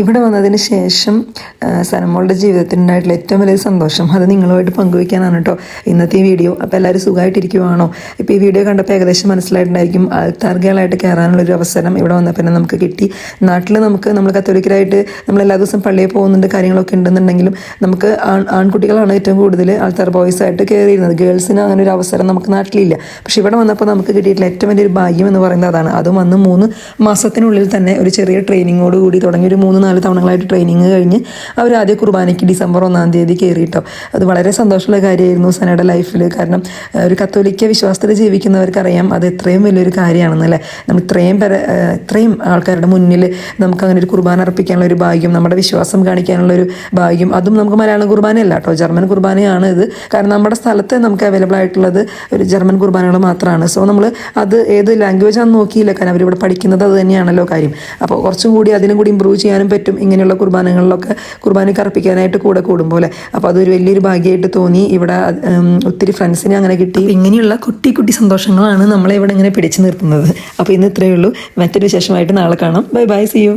ഇവിടെ വന്നതിന് ശേഷം സനമോളുടെ ജീവിതത്തിനുണ്ടായിട്ടുള്ള ഏറ്റവും വലിയ സന്തോഷം അത് നിങ്ങളുമായിട്ട് പങ്കുവയ്ക്കാനാണ് കേട്ടോ. ഇന്നത്തെ ഈ വീഡിയോ അപ്പോൾ എല്ലാവരും സുഖമായിട്ടിരിക്കുവാണോ? ഇപ്പോൾ ഈ വീഡിയോ കണ്ടപ്പോൾ ഏകദേശം മനസ്സിലായിട്ടുണ്ടായിരിക്കും ആൾത്താർഗകളായിട്ട് കയറാനുള്ളൊരു അവസരം ഇവിടെ വന്നപ്പോൾ തന്നെ നമുക്ക് കിട്ടി. നാട്ടിൽ നമുക്ക് നമ്മൾ കത്തോലിക്കരായിട്ട് നമ്മൾ എല്ലാ ദിവസം പള്ളിയിൽ പോകുന്നുണ്ട് കാര്യങ്ങളൊക്കെ ഉണ്ടെന്നുണ്ടെങ്കിലും നമുക്ക് ആൺ ആൺകുട്ടികളാണ് ഏറ്റവും കൂടുതൽ ആൾത്താർ ബോയ്സ് ആയിട്ട് കയറിയിരുന്നത്. ഗേൾസിന് അങ്ങനെ ഒരു അവസരം നമുക്ക് നാട്ടിലില്ല. പക്ഷേ ഇവിടെ വന്നപ്പോൾ നമുക്ക് കിട്ടിയിട്ടുള്ള ഏറ്റവും വലിയൊരു ഭാഗ്യം എന്ന് പറയുന്നത് അതാണ്. അതും വന്ന് മൂന്ന് മാസത്തിനുള്ളിൽ തന്നെ ഒരു ചെറിയ ട്രെയിനിങ്ങോട് കൂടി തുടങ്ങി ഒരു മൂന്ന് നാല് തവണകളായിട്ട് ട്രെയിനിങ് കഴിഞ്ഞ് അവർ ആദ്യ കുർബാനയ്ക്ക് ഡിസംബർ ഒന്നാം തീയതി കയറിയിട്ടോ അത് വളരെ സന്തോഷമുള്ള കാര്യമായിരുന്നു സനയുടെ ലൈഫിൽ കാരണം ഒരു കത്തോലിക്ക വിശ്വാസത്തിൽ ജീവിക്കുന്നവർക്കറിയാം അത് എത്രയും വലിയൊരു കാര്യമാണെന്നല്ലേ? നമ്മൾ ഇത്രയും പേരെ ഇത്രയും ആൾക്കാരുടെ മുന്നിൽ നമുക്ക് അങ്ങനെ ഒരു കുർബാന അർപ്പിക്കാനുള്ള ഒരു ഭാഗ്യം നമ്മുടെ വിശ്വാസം കാണിക്കാനുള്ള ഒരു ഭാഗ്യം അതും നമുക്ക് മലയാളം കുർബാനയല്ല കേട്ടോ ജർമ്മൻ കുർബാനയാണ് ഇത്. കാരണം നമ്മുടെ സ്ഥലത്ത് നമുക്ക് അവൈലബിൾ ആയിട്ടുള്ളത് ഒരു ജർമ്മൻ കുർബാനകൾ മാത്രമാണ് സോ നമ്മൾ അത് ഏത് ലാംഗ്വേജ് ആണെന്ന് നോക്കിയില്ല. കാരണം അവരിവിടെ പഠിക്കുന്നത് അത് തന്നെയാണല്ലോ കാര്യം. അപ്പോൾ കുറച്ചും കൂടി അതിനും കൂടി ഇമ്പ്രൂവ് ചെയ്യാനും പറ്റും ഇങ്ങനെയുള്ള കുർബാനകളിലൊക്കെ കുർബാനയ്ക്ക് അർപ്പിക്കാനായിട്ട് കൂടെ കൂടുമ്പോൾ അപ്പോൾ അതൊരു വലിയൊരു ഭാഗ്യമായിട്ട് തോന്നി. ഇവിടെ ഒത്തിരി ഫ്രണ്ട്സിനെ അങ്ങനെ കിട്ടി. ഇങ്ങനെയുള്ള കുട്ടി കുട്ടി സന്തോഷങ്ങളാണ് നമ്മളെ ഇവിടെ ഇങ്ങനെ പിടിച്ചു നിർത്തുന്നത്. അപ്പോൾ ഇന്ന് ഇത്രയേ ഉള്ളൂ. മറ്റൊരു വിശേഷമായിട്ട് നാളെ കാണാം. Bye bye C U